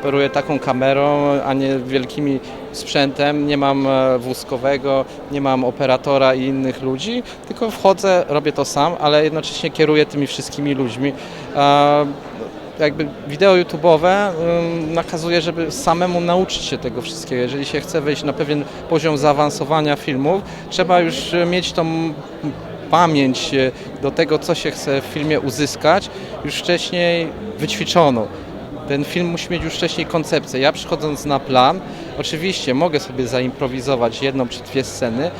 operuję taką kamerą, a nie wielkimi sprzętem. Nie mam e, wózkowego, nie mam operatora i innych ludzi, tylko wchodzę, robię to sam, ale jednocześnie kieruję tymi wszystkimi ludźmi. E, jakby wideo YouTube'owe nakazuje, żeby samemu nauczyć się tego wszystkiego. Jeżeli się chce wejść na pewien poziom zaawansowania filmów, trzeba już e, mieć tą pamięć do tego, co się chce w filmie uzyskać, już wcześniej wyćwiczoną. Ten film musi mieć już wcześniej koncepcję. Ja przychodząc na plan, oczywiście mogę sobie zaimprowizować jedną czy dwie sceny,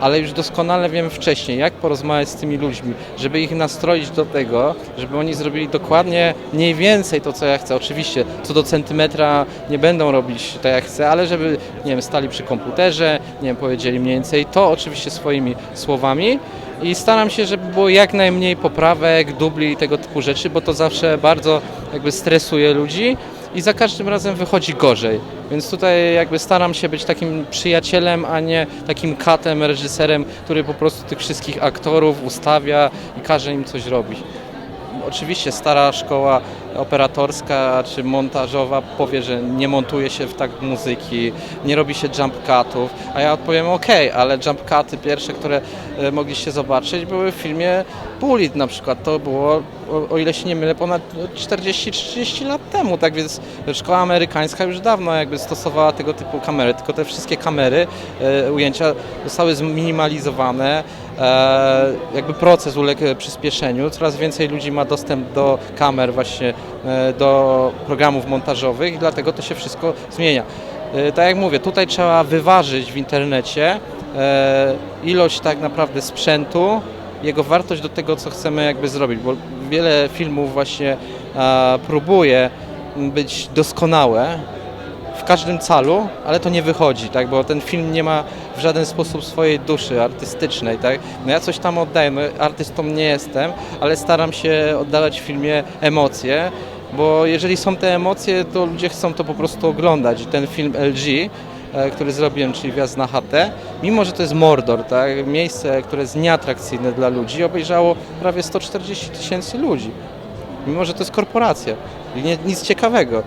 ale już doskonale wiem wcześniej, jak porozmawiać z tymi ludźmi, żeby ich nastroić do tego, żeby oni zrobili dokładnie mniej więcej to, co ja chcę. Oczywiście co do centymetra nie będą robić tak, jak chcę, ale żeby, nie wiem, stali przy komputerze, nie wiem, powiedzieli mniej więcej to, oczywiście swoimi słowami. I staram się, żeby było jak najmniej poprawek, dubli i tego typu rzeczy, bo to zawsze bardzo jakby stresuje ludzi i za każdym razem wychodzi gorzej. Więc tutaj jakby staram się być takim przyjacielem, a nie takim katem, reżyserem, który po prostu tych wszystkich aktorów ustawia i każe im coś robić. Oczywiście stara szkoła operatorska czy montażowa powie, że nie montuje się w tak muzyki, nie robi się jump cutów, a ja odpowiem ok, ale jump cuty pierwsze, które e, mogliście zobaczyć były w filmie Bullet na przykład, to było o, o ile się nie mylę ponad 40-30 lat temu, tak więc szkoła amerykańska już dawno jakby stosowała tego typu kamery, tylko te wszystkie kamery, e, ujęcia zostały zminimalizowane, e, jakby proces uległ przyspieszeniu, coraz więcej ludzi ma dostęp do kamer właśnie, do programów montażowych i dlatego to się wszystko zmienia. E, Tak jak mówię, tutaj trzeba wyważyć w internecie e, ilość tak naprawdę sprzętu, jego wartość do tego, co chcemy jakby zrobić, bo wiele filmów właśnie e, próbuje być doskonałe, w każdym calu, ale to nie wychodzi, tak? bo ten film nie ma w żaden sposób swojej duszy artystycznej. Tak? No ja coś tam oddaję, no, artystą nie jestem, ale staram się oddawać w filmie emocje, bo jeżeli są te emocje, to ludzie chcą to po prostu oglądać. I Ten film LG, e, który zrobiłem, czyli Wjazd na chatę, mimo że to jest Mordor, tak? miejsce, które jest nieatrakcyjne dla ludzi, obejrzało prawie 140 tysięcy ludzi mimo że to jest korporacja. Nie, nic ciekawego.